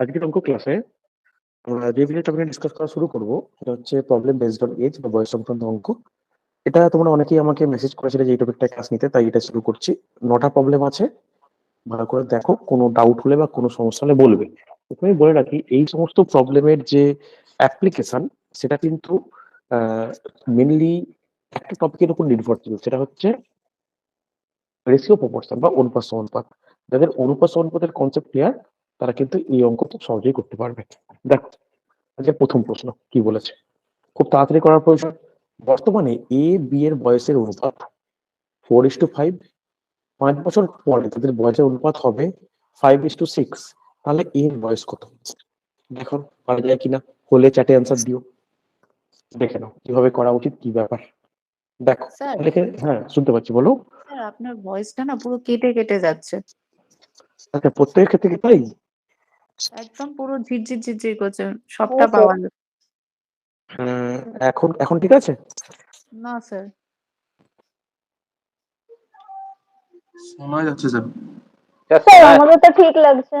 আজকের অঙ্ক ক্লাসে আমরা যে বিষয়ে টপিক ডিসকাস করা শুরু করব সেটা হচ্ছে প্রবলেম বেসড অন এজ বা বয়স সংক্রান্ত অঙ্ক। এটা তোমরা অনেকেই আমাকে মেসেজ করেছিলে যে এই টপিকটা ক্লাস নিতে, তাই এটা শুরু করছি। নটা প্রবলেম আছে, ভালো করে দেখো, কোনো ডাউট হলে বা কোনো সমস্যা হলে বলবে। প্রথমে বলে রাখি, এই সমস্ত প্রবলেমের যে অ্যাপ্লিকেশন সেটা কিন্তু মেনলি একটা টপিকের উপর নির্ভরশীল সেটা হচ্ছে রেশিও প্রপোর্শন বা অনুপাত সমানুপাত। যাদের অনুপাত সমানুপাতের কনসেপ্ট ক্লিয়ার তারা কিন্তু এই অঙ্ক খুব সহজেই করতে পারবে। দেখো আজকে প্রথম প্রশ্ন কি বলেছে? খুব তাড়াতাড়ি করার প্রয়োজন। বর্তমানে এ বি এর বয়সের অনুপাত ফোর ইস টু ফাইভ পাঁচ বছর পরে তাদের বয়সের অনুপাত হবে ফাইভ ইস টু সিক্স তাহলে এ এর বয়স কত? দেখো পারা যায় কিনা হলে চ্যাটে অ্যান্সার দিও। দেখে নাও কীভাবে করা উচিত কি ব্যাপার? দেখো দেখে হ্যাঁ শুনতে পাচ্ছি বলো। আপনার ভয়েসটা না পুরো কেটে কেটে যাচ্ছে। আচ্ছা প্রত্যেকের ক্ষেত্রে কি তাই? একদম পুরো ঝিরঝির ঝিরঝির করছে সবটা পাওয়া যাচ্ছে। উম, এখন এখন ঠিক আছে? না স্যার শোনা যাচ্ছে স্যার স্যার আমারও তো ঠিক লাগছে।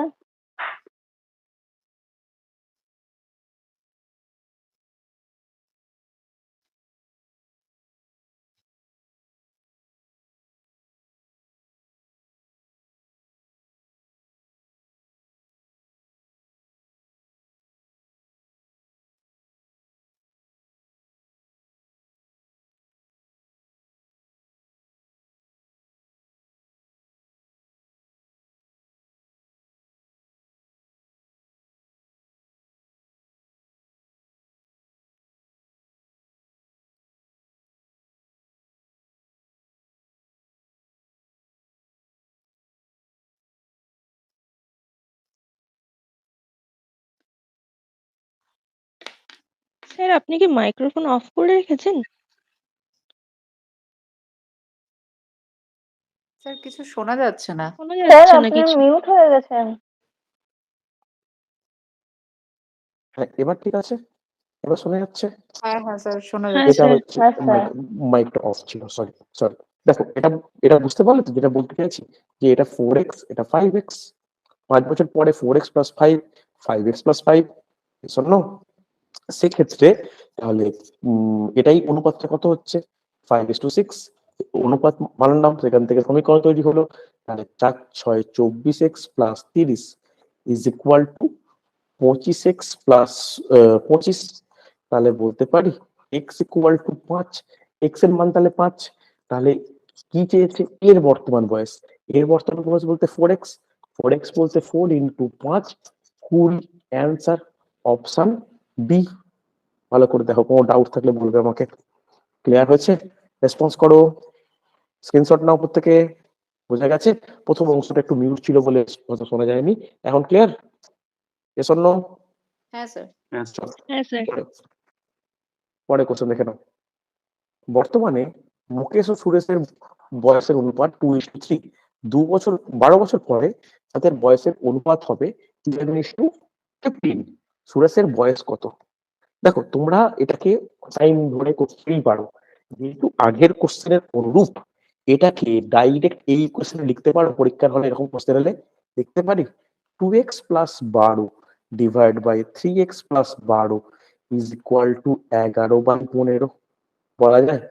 স্যার আপনি কি মাইক্রোফোন অফ করে রেখেছেন? স্যার কিছু শোনা যাচ্ছে না। শোনা স্যার যাচ্ছে না আপনি কিছু। মিউট হয়ে গেছেন। হ্যাঁ এবার ঠিক আছে? এবার শোনা যাচ্ছে? হ্যাঁ হ্যাঁ স্যার শোনা হ্যাঁ, যাচ্ছে। এটা স্যার। হচ্ছে হ্যাঁ। মাইকটা অফ ছিল সরি সরি দেখো এটা এটা বুঝতে পারলে তো যেটা বলতে চাইছি যে এটা ফোর এক্স এটা ফাইভ এক্স পাঁচ বছর পরে four x plus five five x plus five শোনো সেক্ষেত্রে তাহলে এটাই অনুপাতটা কত হচ্ছে? ফাইভ এস টু সিক্স অনুপাত বানালাম, সেখান থেকে সমীকরণ তৈরি হলো। তাহলে চার, ছয়, চব্বিশ এক্স প্লাস তিরিশ ইজ ইকুয়াল টু পঁচিশ এক্স প্লাস পঁচিশ। তাহলে বলতে পারি এক্স ইকুয়াল টু পাঁচ এক্সের মান তাহলে পাঁচ। তাহলে কি চেয়েছে? এর বর্তমান বয়স। এর বর্তমান বয়স বলতে ফোর এক্স ফোর এক্স বলতে ফোর ইন্টু পাঁচ কুড়ি অ্যান্সার অপশন বি। ভালো করে দেখো কোনো ডাউট থাকলে বলবে আমাকে। ক্লিয়ার হয়েছে? রেসপন্স করো। স্ক্রিনশট নাও প্রত্যেকে বোঝা গেছে? প্রথম অংশটা একটু মিউট ছিল বলে হয়তো শোনা যায়নি। এখন ক্লিয়ার এস অন্য হ্যাঁ স্যার হ্যাঁ পরে কোশ্চেন দেখে নাও। বর্তমানে মুকেশ ও সুরেশের বয়সের অনুপাত টু ইস থ্রি দু বছর বারো বছর পরে তাদের বয়সের অনুপাত হবে ইলেভেন ইস টু ফিফটিন সুরেশের বয়স কত? দেখো, তোমরা এটাকে টাইম ধরে করতেই পারো। যেহেতু আগের কোশ্চেনের অনুরূপ এটাকে ডাইরেক্ট এই কোশ্চেনে লিখতে পারো, পরীক্ষার হলে এরকম কোশ্চেন হলে লিখতে পারি? টু এক্স প্লাস বারো divide by three x plus বারো ইজ ইকুয়াল টু এগারো বাই পনেরো। বলা যায়?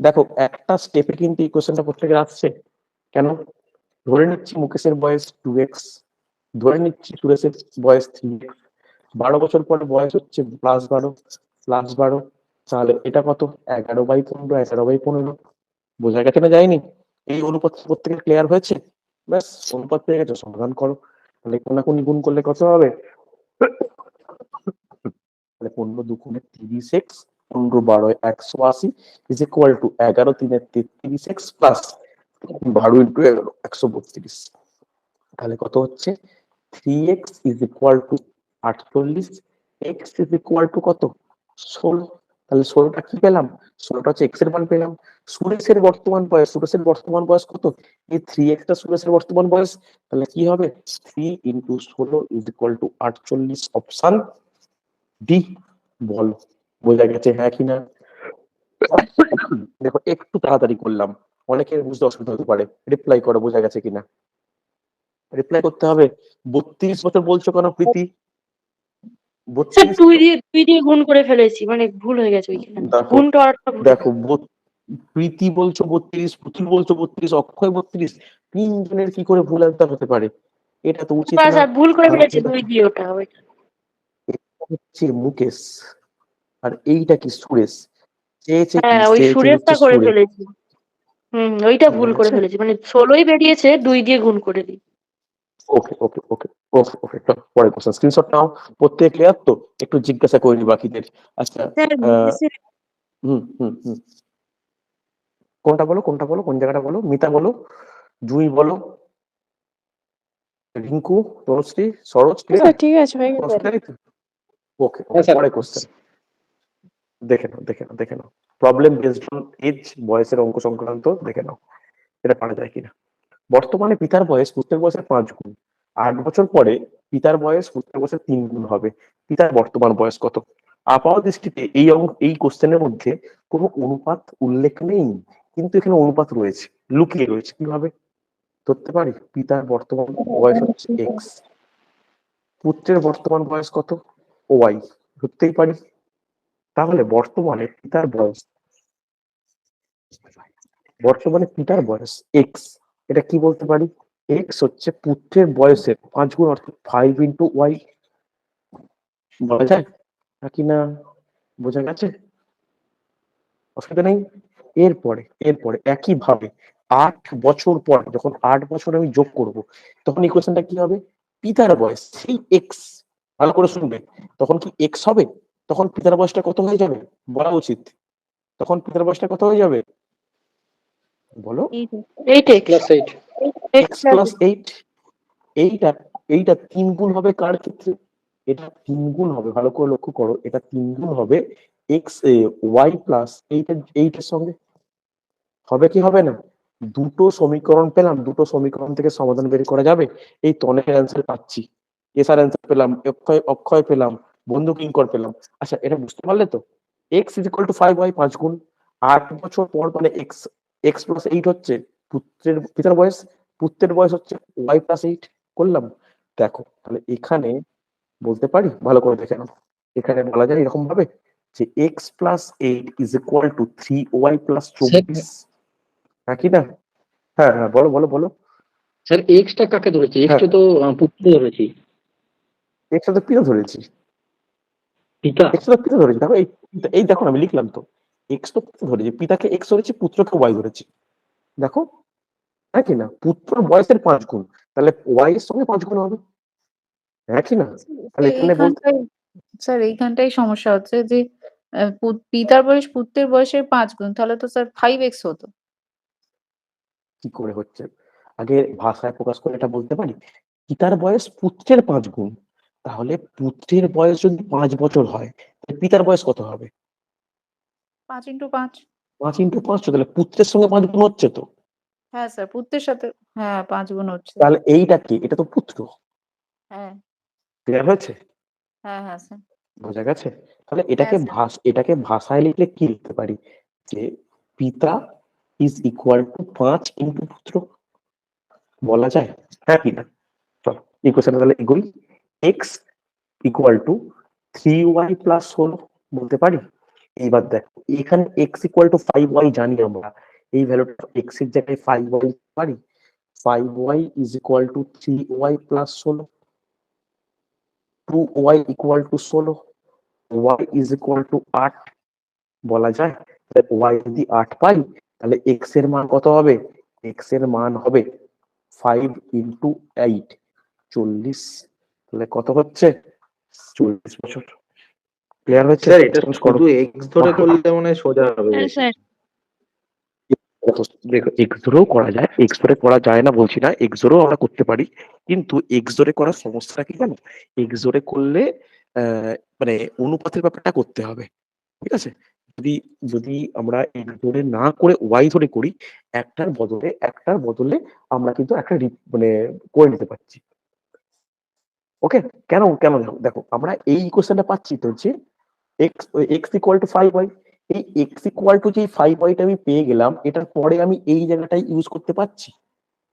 দেখো, একটা স্টেপে কিন্তু এই কোশ্চেনটা প্রত্যেকের আসছে কেন? ধরে নিচ্ছি মুকেশের বয়স টু এক্স ধরে নিচ্ছি সুরেশের বয়স থ্রি এক্স বারো বছর পর বয়স হচ্ছে প্লাস বারো প্লাস বারো। তাহলে এটা কত? এগারো বাই পনেরো, এগারো বাই পনেরো। বোঝা গেছে না যায়নি? এই অনুপাত প্রত্যেকের ক্লিয়ার হয়েছে? ব্যাস, অনুপাত পেয়ে গেছে, সমাধান করো। তাহলে কোনাকুনি গুণ করলে কত হবে? তাহলে পনেরো দুগুণে তিরিশ এক্স, পনেরো বারো একশো আশি ইজ ইকুয়াল টু এগারো তিনের তেত্রিশ এক্স প্লাস বারো ইন্টু এগারো, একশো বত্রিশ। তাহলে কত হচ্ছে? Three x is equal to আটচল্লিশ এক্স ইজ ইকুয়াল টু কত? ষোলো। তাহলে ষোলোটা কি পেলাম? ষোলোটা হচ্ছে এক্সের মান পেলাম। সুরেশের বর্তমান বয়স, সুরেশের বর্তমান বয়স কত? এই থ্রি এক্সটা সুরেশের বর্তমান বয়স। তাহলে কি হবে? থ্রি ইন্টু ষোলো ইজ ইকুয়াল টু আটচল্লিশ অপশন ডি বল। বোঝা গেছে হ্যাঁ কি না? দেখো, একটু তাড়াতাড়ি করলাম। অনেকের বুঝতে অসুবিধা হতে পারে। রিপ্লাই করো, বোঝা গেছে কিনা রিপ্লাই করতে হবে। বত্রিশ বছর বলছো কেন, প্রীতি? বত্রিশ দুই দিয়ে দুই দিয়ে গুণ করে ফেলেছি মানে ভুল হয়ে গেছে ওইখানে। দেখো গুণটা দেখো প্রীতি বলছো বত্রিশ পুতুল বলছো বত্রিশ অক্ষয় বত্রিশ তিনজনের কি করে ভুল অ্যান্সার হতে পারে? এটা তো উচিত না। ভুল করে ফেলেছি দুই দিয়ে ওটা হচ্ছে মুকেশ আর এইটা কি সুরেশ? চেয়েছে হ্যাঁ ওই সুরেশটা করে ফেলেছি। হুম ওইটা ভুল করে আচ্ছা। ফেলেছি মানে ষোলোই বেরিয়েছে দুই দিয়ে গুণ করে দিই। ওকে ওকে ওকে ওকে ওকে পরে কোশ্চেন স্ক্রিনশট নাও। প্রত্যেক ক্লিয়ার তো একটু জিজ্ঞাসা করিনি বাকিদের। আচ্ছা হুম হুম হুম। কোনটা বলো কোনটা বলো কোন জায়গাটা বলো? মিতা বলো জুই বলো রিঙ্কু তনুশ্রী সরোজ ঠিক আছে? হয়ে ওকে পরে কোশ্চেন দেখে নাও দেখে নাও দেখে নাও। প্রবলেম বেসড অন এজ বয়সের অঙ্ক সংক্রান্ত দেখে নাও। এটা পারা যায় কিনা? বর্তমানে পিতার বয়স পুত্রের বয়সের পাঁচ গুণ। আট বছর পরে পিতার বয়স পুত্রের বয়সের তিন গুণ হবে। পিতার বর্তমান বয়স কত? আপাত দৃষ্টিতে এই অঙ্ক, এই কোশ্চেনের মধ্যে কোনো অনুপাত উল্লেখ নেই, কিন্তু এখানে অনুপাত রয়েছে, লুকিয়ে রয়েছে। কীভাবে? ধরতে পারি? পিতার বর্তমান বয়স হচ্ছে এক্স পুত্রের বর্তমান বয়স কত? ওয়াই ধরতেই পারি? তাহলে বর্তমানে পিতার বয়স, বর্তমানে পিতার বয়স এক্স এটা কি বলতে পারি? এক্স হচ্ছে পুত্রের বয়সের, পাঁচ গুণ অর্থাৎ ফাইভ ইন্টু ওয়াই বলা যায়? নাকি না? বোঝা গেছে? অসুবিধা নেই। এরপরে এরপরে একই ভাবে আট বছর পর, যখন আট বছর আমি যোগ করব, তখন ইকুয়েশনটা কি হবে? পিতার বয়স, সেই এক্স ভালো করে শুনবেন তখন কি এক্স হবে? তখন পিতার বয়সটা কত হয়ে যাবে? বলা উচিত। তখন পিতার বয়সটা কত হয়ে যাবে? বলো। Eight plus eight x eight এইটা এইটা তিন গুণ হবে কার ক্ষেত্রে? এটা তিন গুণ হবে ভালো করে লক্ষ্য করো এটা তিন গুণ হবে এক্স ওয়াই প্লাস এইটের এইটের সঙ্গে। হবে কি হবে না? দুটো সমীকরণ পেলাম দুটো সমীকরণ থেকে সমাধান বের করা যাবে? এই তনের অ্যান্সার পাচ্ছি। এসার অ্যান্সার পেলাম অক্ষয় অক্ষয় পেলাম বন্ধু কিঙ্কর পেলাম। আচ্ছা এটা বুঝতে পারলে তো? X is equal to five y পাঁচ গুণ। আট বছর পর মানে এক্স এক্স প্লাস এইট হচ্ছে পুত্রের পিতার বয়স পুত্রের বয়স হচ্ছে ওয়াই প্লাস এইট করলাম। দেখো তাহলে এখানে বলতে পারি? ভালো করে দেখে নাও। এখানে বলা যায় এরকম ভাবে যে x plus eight is equal to three y plus চব্বিশ নাকি না? হ্যাঁ হ্যাঁ বলো বলো বলো। স্যার এক্সটা কাকে ধরেছি? হ্যাঁ। এক্সটা তো পুত্র ধরেছি। এক্স তো পিতা ধরেছি। পিতা? এক্স তো পিতা ধরেছি। দেখো এই এই দেখো আমি লিখলাম তো। এক্স তো ধরেছি পিতাকে এক্স ধরেছি পুত্রকে ওয়াই ধরেছি। দেখো হ্যাঁ কি না? পুত্র বয়সের পাঁচ গুণ তাহলে ওয়াই এর সঙ্গে পাঁচ গুণ হবে। হ্যাঁ কি না? তাহলে এখানে স্যার এইখানটাই সমস্যা হচ্ছে যে পিতার বয়স পুত্রের বয়সের পাঁচ গুণ তাহলে তো স্যার ফাইভ এক্স হতো। কি করে হচ্ছে? আগে ভাষায় প্রকাশ করে এটা বলতে পারি? পিতার বয়স পুত্রের পাঁচ গুণ তাহলে পুত্রের বয়স যদি পাঁচ বছর হয় পিতার বয়স কত হবে? পাঁচ ইন্টু পাঁচ। পাঁচ ইন্টু পাঁচশো তাহলে পুত্রের সঙ্গে পাঁচ গুণ হচ্ছে তো? হ্যাঁ স্যার পুত্রের সাথে হ্যাঁ পাঁচ গুণ হচ্ছে। তাহলে এইটা কি? এটা তো পুত্র। হ্যাঁ। ক্লিয়ার হয়েছে? হ্যাঁ হ্যাঁ স্যার। বোঝা গেছে? তাহলে এটাকে স্যার। ভাষ এটাকে ভাষায় লিখলে কি লিখতে পারি? যে পিতা ইজ ইকুয়াল টু পাঁচ ইন্টু পুত্র। বলা যায়? হ্যাঁ কি না চলো ইকুয়েশনটা তাহলে এগুলি x equal to three y plus ষোলো বলতে পারি? এইবার দেখো, এখানে x equal to five y জানি আমরা। এই ভ্যালুটা এক্সের জায়গায় ফাইভ ওয়াই পারি? Five y is equal to three y plus ষোলো। টু ওয়াই ইকুয়াল টু ষোলো। ওয়াই ইজ ইকুয়াল টু আট। বলা যায়? ওয়াই যদি আট পাই, তাহলে এক্সের মান কত হবে? এক্সের মান হবে ফাইভ ইন্টু এইট চল্লিশ। তাহলে কত হচ্ছে? চল্লিশ বছর। ক্লিয়ার হচ্ছে স্যার এটা শুধু এক্স ধরে করলে মনে হয় সোজা হবে। হ্যাঁ স্যার দেখো দেখো এক্স ধরেও করা যায় এক্স ধরে করা যায় না বলছি না এক্স ধরেও আমরা করতে পারি। কিন্তু এক্স ধরে করার সমস্যা কি জানো? এক্স ধরে করলে আহ, মানে অনুপাতের ব্যাপারটা করতে হবে। ঠিক আছে? যদি যদি আমরা এক্স ধরে না করে ওয়াই ধরে করি একটার বদলে একটার বদলে আমরা কিন্তু একটা মানে করে নিতে পারছি। ওকে কেন কেন দেখো দেখো আমরা এই কোশ্চেনটা পাচ্ছি তো যে x x equal to five y এই এক্স ইকুয়াল টু যে ফাইভ ওয়াইটা আমি পেয়ে গেলাম, এটার পরে আমি এই জায়গাটাই ইউজ করতে পারছি।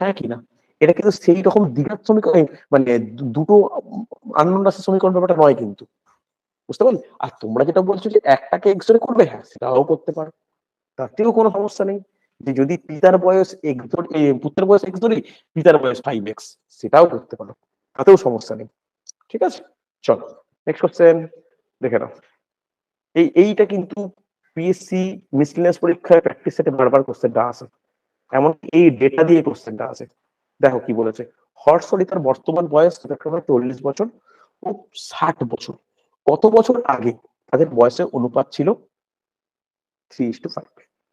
হ্যাঁ কি না? এটা কিন্তু সেই রকম দ্বিঘাত সমীকরণ মানে দুটো আননোন রাশির সমীকরণ ব্যাপারটা নয় কিন্তু। বুঝতে পারলে? আর তোমরা যেটা বলছো যে একটাকে এক্স ধরে করবে হ্যাঁ সেটাও করতে পারো। তাতেও কোনো সমস্যা নেই। যে যদি পিতার বয়স এক্স ধরে পুত্রের বয়স এক্স ধরি পিতার বয়স ফাইভ এক্স সেটাও করতে পারো। তাতেও সমস্যা নেই। ঠিক আছে? চলো নেক্সট কোশ্চেন দেখে নাও। এই, এইটা কিন্তু পিএসসি মিসলিনিয়াস পরীক্ষায় প্র্যাকটিস সেটে বারবার কোশ্চেনটা আসে। এমন এই ডেটা দিয়ে কোশ্চেনটা আসে। দেখো কি বলেছে হর্ষলি তার বর্তমান বয়স চল্লিশ বছর ও ষাট বছর। কত বছর আগে তাদের বয়সের অনুপাত ছিল থ্রি ইস টু ফাইভ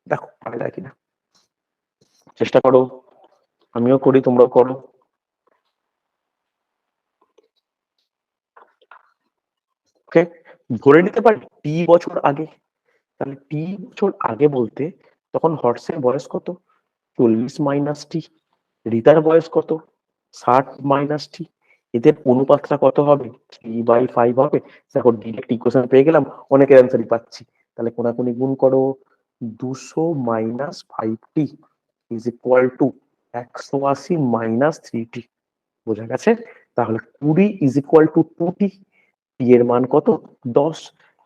দেখো, পারা যায় কিনা। চেষ্টা করো, আমিও করি, তোমরাও করো। ওকে ধরে নিতে পারি টি বছর আগে? তাহলে টি বছর আগে বলতে তখন হর্সের বয়স কত? চল্লিশ মাইনাস টি রিতার বয়স কত? ষাট মাইনাস টি এদের অনুপাতটা কত হবে? থ্রি বাই ফাইভ হবে। দেখো ডিরেক্ট ইকুয়েশন পেয়ে গেলাম, অনেকের অ্যান্সারই পাচ্ছি। তাহলে কোনাকুনি গুণ করো, দুশো minus five t is equal to একশো আশি মাইনাস থ্রি টি বোঝা গেছে? তাহলে কুড়ি is equal to two t t এর মান কত? দশ।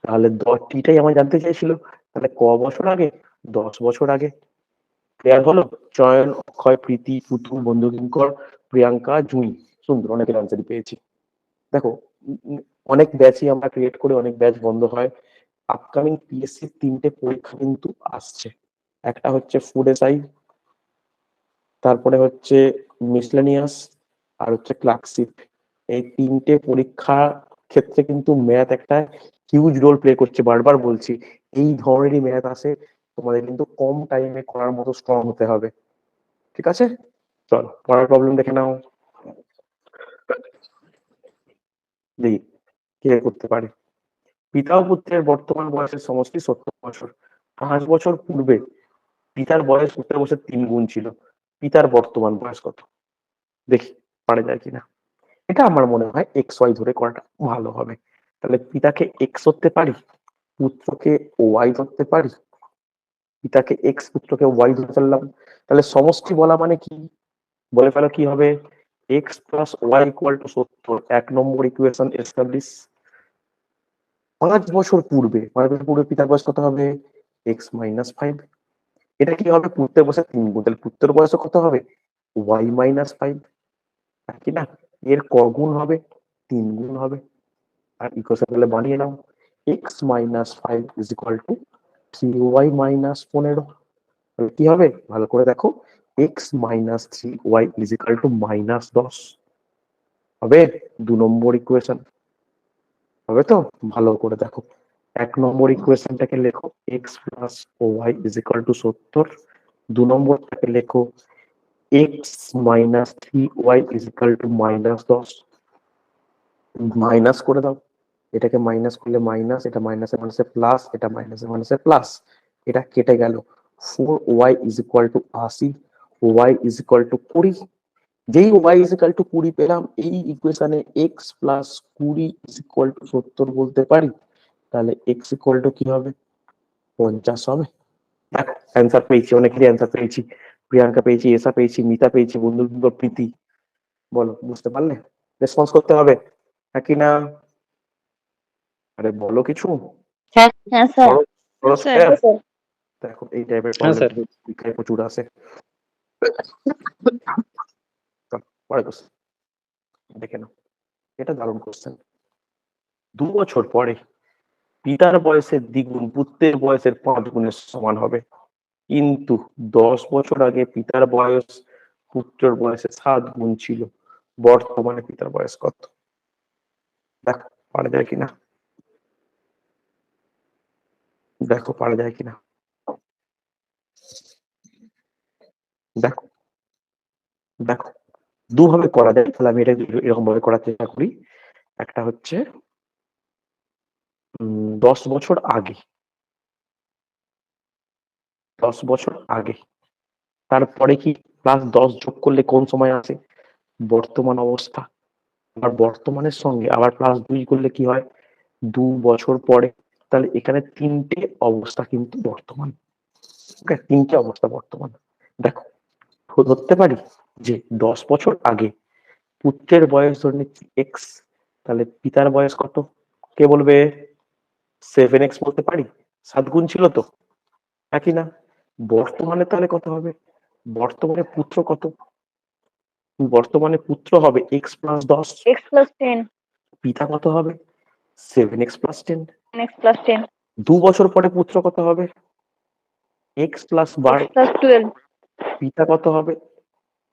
তাহলে দশ টিটাই আমার জানতে চাইছিল তাহলে ক বছর আগে? দশ বছর আগে। ক্লিয়ার হলো? চয়ন, অক্ষয়, প্রীতি, পুতুল বন্ধু কিঙ্কর প্রিয়াঙ্কা, জুই। সুন্দর, অনেকের অ্যান্সারই পেয়েছি। দেখো অনেক ব্যাচই আমরা ক্রিয়েট করে অনেক ব্যাচ বন্ধ হয়। আপকামিং পিএসসি তিনটে পরীক্ষা কিন্তু আসছে। একটা হচ্ছে ফুড এসআই তারপরে হচ্ছে মিসলেনিয়াস আর হচ্ছে ক্লার্কশিপ এই তিনটে পরীক্ষা ক্ষেত্রে কিন্তু ম্যাথ একটা হিউজ রোল প্লে করছে। বারবার বলছি, এই ধরনেরই ম্যাথ আসে, তোমাদের কিন্তু কম টাইমে করার মতো স্ট্রং হতে হবে। ঠিক আছে? চলো পড়ার প্রবলেম দেখে নাও। দেখি কে করতে পারে। পিতা পুত্রের বর্তমান বয়সের সমষ্টি সত্তর বছর। পাঁচ বছর পূর্বে পিতার বয়স পুত্রের বয়সের তিন গুণ ছিল। পিতার বর্তমান বয়স কত? দেখি, পারা যায় কিনা। এটা আমার মনে হয় এক্স ওয়াই ধরে করাটা ভালো হবে। তাহলে পিতাকে এক্স ধরতে পারি, পুত্রকে ওয়াই ধরতে পারি, পিতাকে এক্স পুত্রকে ওয়াই ধরে ফেললাম। তাহলে সমষ্টি বলা মানে কি? বলে ফেলো কি হবে? X plus y equal to সত্তর, এক নম্বর ইকুয়েশন এস্টাবলিশ পাঁচ বছর পূর্বে, পাঁচ বছর পূর্বে পিতার বয়স কত হবে? এক্স মাইনাস ফাইভ এটা কি হবে? পুত্রের বয়সে তিন গুণ, তাহলে পুত্রের বয়সে কত হবে? ওয়াই মাইনাস ফাইভ কি না? এর ক গুণ হবে? তিন গুণ হবে। আর তাহলে বানিয়ে নাও। X minus five is equal to three y minus পনেরো কি হবে? ভালো করে দেখো। X minus three y is equal to minus দশ। হবে? দু নম্বর ইকুয়েশন হবে তো? ভালো করে দেখো। এক নম্বর ইকুয়েশনটাকে লেখো। X plus y is equal to সত্তর। দু নম্বরটাকে লেখো। Minus three y is equal to minus দশ মাইনাস করে দাও। এটাকে মাইনাস করলে মাইনাস এটা মাইনাসে মাইনাসে প্লাস এটা মাইনাসে মাইনাসে প্লাস এটা কেটে গেল। Four y is equal to আশি ওয়াই ইজ ইকুয়াল টু কুড়ি। যেই ওয়াই ইজ ইকুয়াল টু কুড়ি পেলাম, এই ইকুয়েশনে এক্স প্লাস কুড়ি ইজ ইকুয়াল টু সত্তর বলতে পারি। তাহলে এক্স ইকুয়াল টু কি হবে? পঞ্চাশ হবে। দেখো অ্যান্সার পেয়েছি, অনেকেরই অ্যান্সার পেয়েছি। প্রিয়াঙ্কা পেয়েছি এসা পেয়েছি মিতা পেয়েছি বন্ধু বন্ধু প্রীতি। বলো বুঝতে পারলে? রেসপন্স করতে হবে। হ্যাঁ কি না? আরে বলো কিছু? হ্যাঁ স্যার। বলো, বলো, স্যার। স্যার। স্যার। দেখো এই টাইপের হ্যাঁ, প্রচুর question। দেখে নাও। এটা দারুণ কোশ্চেন দু বছর পরে পিতার বয়সের দ্বিগুণ পুত্রের বয়সের পাঁচ গুণের সমান হবে। কিন্তু দশ বছর আগে পিতার বয়স, পুত্রের বয়সে সাত গুণ ছিল। বর্তমানে পিতার বয়স কত? দেখো, পারা যায় কিনা? দেখো, পারা যায় কিনা? দেখো দেখো। দুভাবে করা যায়, তাহলে আমি এটা এরকম ভাবে করার চেষ্টা করি। একটা হচ্ছে দশ বছর আগে দশ বছর আগে। তারপরে কি প্লাস দশ যোগ করলে কোন সময় আসে? বর্তমান অবস্থা। আবার বর্তমানের সঙ্গে আবার প্লাস দুই করলে কি হয়? দু বছর পরে। তাহলে এখানে তিনটে অবস্থা কিন্তু বর্তমান। তিনটে অবস্থা বর্তমান। দেখো, ধরতে পারি যে দশ বছর আগে পুত্রের বয়স ধরে নিচ্ছি এক্স তাহলে পিতার বয়স কত? কে বলবে? সেভেন এক্স বলতে পারি? সাত গুণ ছিল তো? একই না? বর্তমানে তাহলে কত হবে? বর্তমানে পুত্র কত? বর্তমানে পুত্র হবে এক্স প্লাস দশ। এক্স প্লাস টেন পিতা কত হবে? Seven x plus ten x plus ten দু বছর পরে পুত্র কত হবে? এক্স প্লাস বারো। প্লাস টুয়েলভ পিতা কত হবে?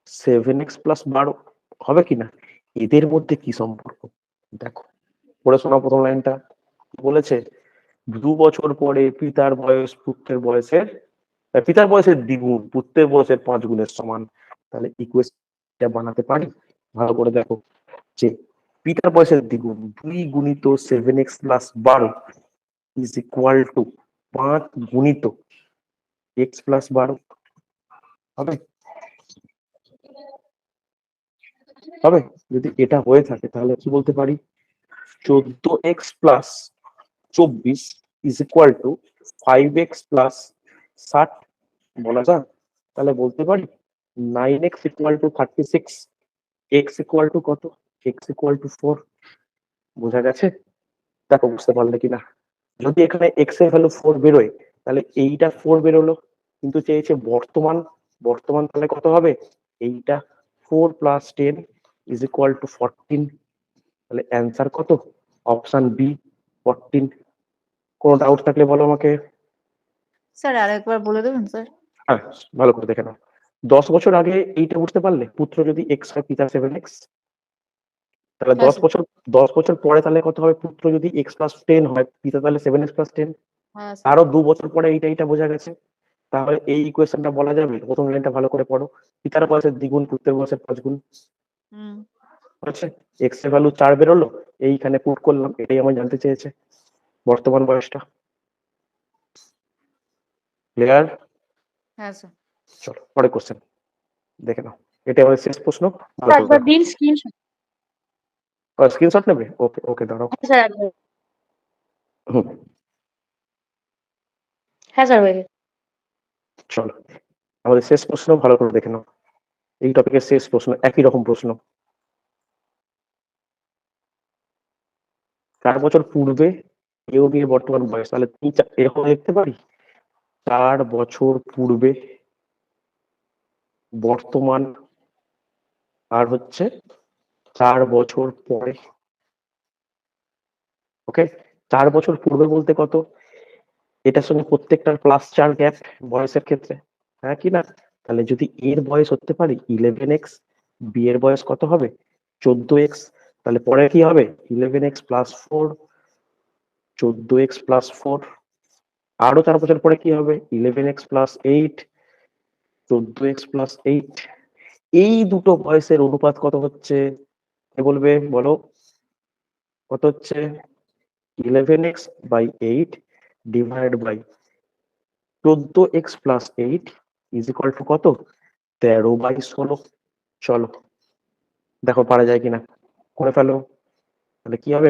সেভেন এক্স প্লাস বারো। হবে কি না? এদের মধ্যে কি সম্পর্ক? দেখো পড়ে শোনা প্রথম লাইনটা। বলেছে দু বছর পরে পিতার বয়স পুত্রের বয়সের পিতার বয়সের দ্বিগুণ, পুত্রের বয়সের পাঁচ গুণের সমান। তাহলে ইকুয়েশনটা বানাতে পারি? ভালো করে দেখো যে পিতার বয়সের দ্বিগুণ, দুই গুণিত সেভেন এক্স প্লাস বারো ইজ ইকুয়াল টু পাঁচ গুণিত এক্স প্লাস বারো। হবে? হবে? যদি এটা হয়ে থাকে তাহলে কি বলতে পারি? চোদ্দ এক্স প্লাস চব্বিশ is equal to five x plus ষাট বলা যায় তাহলে বলতে পারি nine x equal to thirty six x equal to কত? এক্স ইকুয়াল টু ফোর বোঝা গেছে? দেখো বুঝতে পারলে কিনা? যদি এখানে এক্সের ভ্যালু ফোর বেরোয়, তাহলে এইটা ফোর বেরোলো, কিন্তু চেয়েছে বর্তমান বর্তমান তাহলে কত হবে? এইটা four plus ten is equal to fourteen তাহলে অ্যান্সার কত? অপশন বি ফোরটিন কোনো ডাউট থাকলে বলো আমাকে। স্যার আরেকবার বলে দেবেন স্যার? হ্যাঁ ভালো করে দেখে নাও। দশ বছর আগে এইটা বুঝতে পারলে পুত্র যদি এক্স হয় পিতা সেভেন এক্স তাহলে হ্যাঁ, দশ। বছর দশ বছর পরে তাহলে কত হবে? পুত্র যদি এক্স প্লাস টেন হয় পিতা তাহলে সেভেন এক্স প্লাস টেন হ্যাঁ আরও দু বছর পরে এইটা এইটা বোঝা গেছে। তাহলে এই ইকুয়েশনটা বলা যাবে? প্রথম লাইনটা ভালো করে পড়ো। পিতার বয়সের দ্বিগুণ পুত্রের বয়সের পাঁচ গুণ। হুম। আছে এক্সের ভ্যালু চার বেরোলো। এইখানে পুট করলাম এটাই আমার জানতে চেয়েছে। বর্তমান বয়সটা। ক্লিয়ার হ্যাঁ স্যার চলো পরে কোশ্চেন দেখে নাও। এটা আমাদের শেষ প্রশ্ন। ভালো করে একবার দিন স্ক্রিনশট স্ক্রিনশট নেবে? ওকে ওকে দাঁড়াও। Sir hmm. হ্যাঁ স্যার হয়ে চলো আমাদের শেষ প্রশ্ন ভালো করে দেখে নাও। এই টপিকের শেষ প্রশ্ন একই রকম প্রশ্ন। চার বছর পূর্বে এও নিয়ে বর্তমান বয়স তাহলে তিন চার- এরকম দেখতে পারি? চার বছর পূর্বে বর্তমান আর হচ্ছে চার বছর পরে। ওকে চার বছর পূর্বে বলতে কত? এটার সঙ্গে প্রত্যেকটার প্লাস চার গ্যাপ বয়সের ক্ষেত্রে। হ্যাঁ কি না? তাহলে যদি এর বয়স হতে পারে ইলেভেন এক্স বি এর বয়স কত হবে? চোদ্দ এক্স তাহলে পরে কি হবে? ইলেভেন এক্স প্লাস ফোর চোদ্দ এক্স প্লাস ফোর আরও চার বছর পরে কি হবে? ইলেভেন এক্স প্লাস এইট চোদ্দ এক্স প্লাস এইট এই দুটো বয়সের অনুপাত কত হচ্ছে? কে বলবে? বলো। কত হচ্ছে? Eleven x by eight divide by চোদ্দ x plus eight is equal to কত? তেরো বাই ষোলো। চলো, দেখো পারা যায় কিনা। করে ফেলো। তাহলে কি হবে?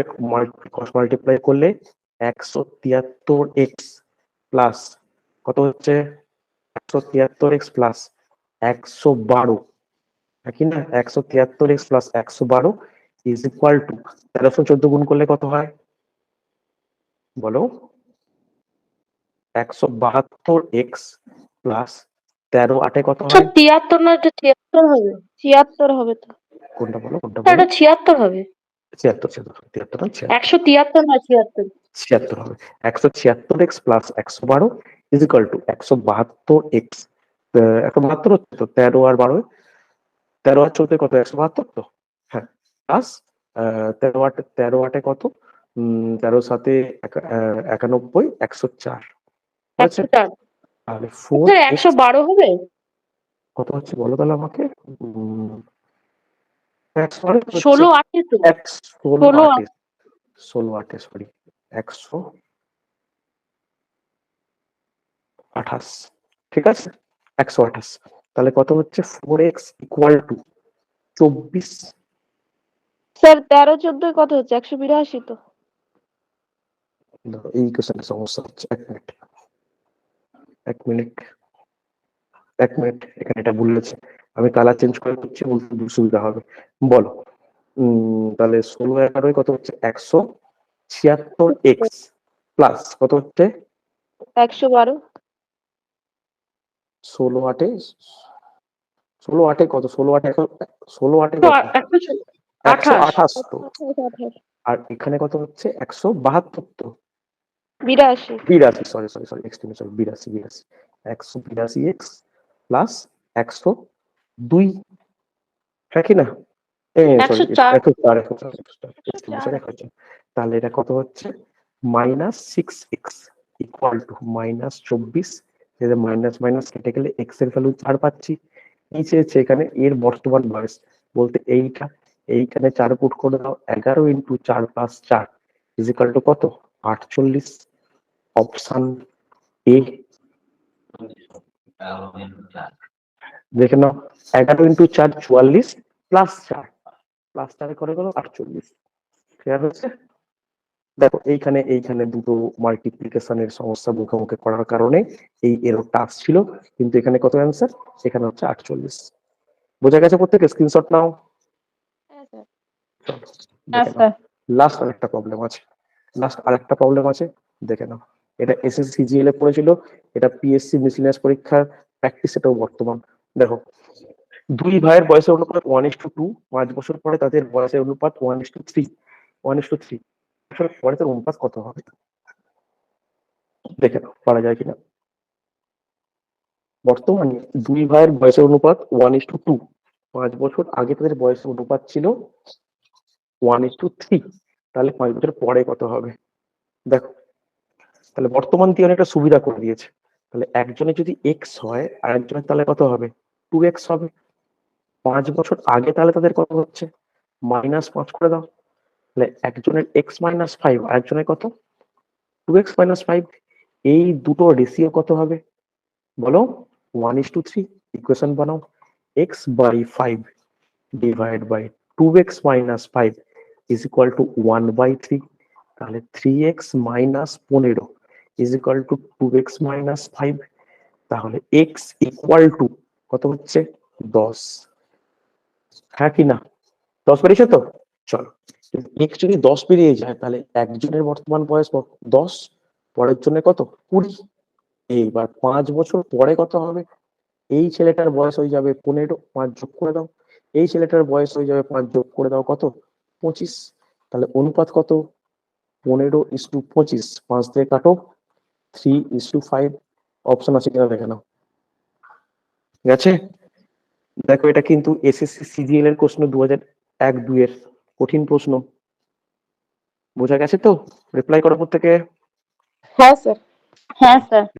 মাল্টিপ্লাই করলে একশো তিয়াত্তর এক্স প্লাস কত হচ্ছে? একশো তিয়াত্তর এক্স প্লাস একশো বারো। কি না? একশো তিয়াত্তর এক্স প্লাস একশো বারো ইজ ইকুয়াল টু তেরোশো চোদ্দ গুণ করলে কত হয়? বলো। একশো বাহাত্তর এক্স প্লাস তেরো আটে কত হয়? তিয়াত্তর না এটা ছিয়াত্তর হবে। ছিয়াত্তর হবে তো। কোনটা বলো কোনটা বলো? ছিয়াত্তর হবে। ছিয়াত্তর ছিয়াত্তর তিয়াত্তর না একশো তিয়াত্তর না ছিয়াত্তর। ছিয়াত্তর হবে। একশো ছিয়াত্তর এক্স প্লাস একশো বারো ইজ ইকাল টু একশো বাহাত্তর এক্স একশো বাহাত্তর হচ্ছে তো তেরো আর বারো। তেরো আর চোদ্দ কত? একশো বাহাত্তর তো? হ্যাঁ। প্লাস তেরো আটে তেরো আটে কত? তেরো সাথে একানব্বই একশো চার। তাহলে ফোর একশো বারো হবে? কত হচ্ছে বলো তাহলে আমাকে? ষোলো আটে ষোলো আটে। ষোলো আটে সরি একশো আঠাশ ঠিক আছে? একশো আঠাশ। তাহলে কত হচ্ছে? ফোর এক্স ইকুয়াল টু চব্বিশ। স্যার তেরো চোদ্দ কত হচ্ছে? একশো বিরাশি তো। এই কোশ্চেনের সমস্যা হচ্ছে। এক মিনিট এক মিনিট এক মিনিট এখানে এটা ভুল ভুলেছে আমি কালার চেঞ্জ করে দিচ্ছি বলতে সুবিধা হবে। বলো। উম তাহলে ষোলো এগারোয় কত হচ্ছে? একশো ছিয়াত্তর এক্স প্লাস কত হচ্ছে? একশো বারো। ষোলো আটে? ষোলো আটে কত? ষোলো আটে এখন ষোলো আটে একশো আঠাশ। তো। আর এখানে কত হচ্ছে? একশো বাহাত্তর তো। বিরাশি। বিরাশি sorry sorry sorry extreme sorry বিরাশি বিরাশি। একশো বিরাশি এক্স প্লাস একশো দুই। হ্যাঁ কি না? এ সরি 104 একশো চার একশো চার একশো চার। তাহলে এটা কত হচ্ছে? Minus six x equal to minus চব্বিশ। মাইনাস মাইনাস কেটে গেলে এক্সের ভ্যালু চার পাচ্ছি। এই চেয়েছে এখানে? এর বর্তমান বয়স। বলতে এইটা, এইখানে চার পুট করে দাও, এগারো ইন্টু চার প্লাস চার ইজিক্যাল টু কত? আটচল্লিশ। অপশান এ দেখে নাও, এগারো ইন্টু চার চুয়াল্লিশ প্লাস চার। প্লাস চার করে গেল? আটচল্লিশ। ক্লিয়ার হচ্ছে দেখো এইখানে এইখানে দুটো মাল্টিপ্লিকেশনের সমস্যা মুখোমুখি করার কারণে এই এরোটা আসছিল কিন্তু এখানে কত অ্যান্সার এখানে হচ্ছে আটচল্লিশ। বোঝা গেছে প্রত্যেকে? স্ক্রিনশট নাও। হ্যাঁ লাস্ট আরেকটা প্রবলেম আছে। লাস্ট আরেকটা প্রবলেম আছে দেখে নাও। এটা এসএসসি সিজিএল এ পড়েছিল এটা পিএসসি মিসিলিয়াস পরীক্ষার প্র্যাকটিস এটাও বর্তমান। দেখো দুই ভাইয়ের বয়সের অনুপাত ওয়ান ইস টু টু পাঁচ বছর পরে তাদের বয়সের অনুপাত one is to three one is to three আসলে কত হবে? দেখে নাও, পারা যায় কিনা? বর্তমানে দুই ভাইয়ের বয়সের অনুপাত ওয়ান ইস টু টু পাঁচ বছর আগে তাদের বয়সের অনুপাত ছিল ওয়ান ইস টু থ্রি তাহলে পাঁচ বছর পরে কত হবে? দেখো, তাহলে বর্তমান দিয়ে অনেকটা সুবিধা করে দিয়েছে। তাহলে একজনের যদি এক্স হয়, আর একজনের তাহলে কত হবে? টু এক্স হবে। পাঁচ বছর আগে তাহলে তাদের কত হচ্ছে? মাইনাস পাঁচ করে দাও। তাহলে একজনের এক্স মাইনাস ফাইভ আর একজনের কত? টু এক্স মাইনাস ফাইভ এই দুটো রেশিও কত হবে? বলো one is to three equation বানাও x by five divide by two x minus five is equal to one by three তাহলে থ্রি এক্স মাইনাস পনেরো is equal to two x minus five তাহলে x equal to কত হচ্ছে? দশ। হ্যাঁ কি না? দশ বেরিয়েছে তো? চলো। এক্স যদি দশ বেরিয়ে যায়, তাহলে একজনের বর্তমান বয়স? দশ, পরের জন্য কত? কুড়ি। এইবার পাঁচ বছর পরে কত হবে? এই ছেলেটার বয়স হয়ে যাবে পনেরো, পাঁচ যোগ করে দাও। এই ছেলেটার বয়স হয়ে যাবে পাঁচ যোগ করে দাও কত? পঁচিশ। তাহলে অনুপাত কত? পনেরো ইস টু পঁচিশ, পাঁচ দিয়ে কাটো, three is to five. Option আছে কিনা দেখে নাও। আছে? দেখো, এটা কিন্তু এসএসসি সিজিএল এর প্রশ্ন দু হাজার এক দুইয়ের। কঠিন প্রশ্ন। বোঝা গেছে তো? রিপ্লাই করার পর থেকে? হ্যাঁ স্যার হ্যাঁ স্যার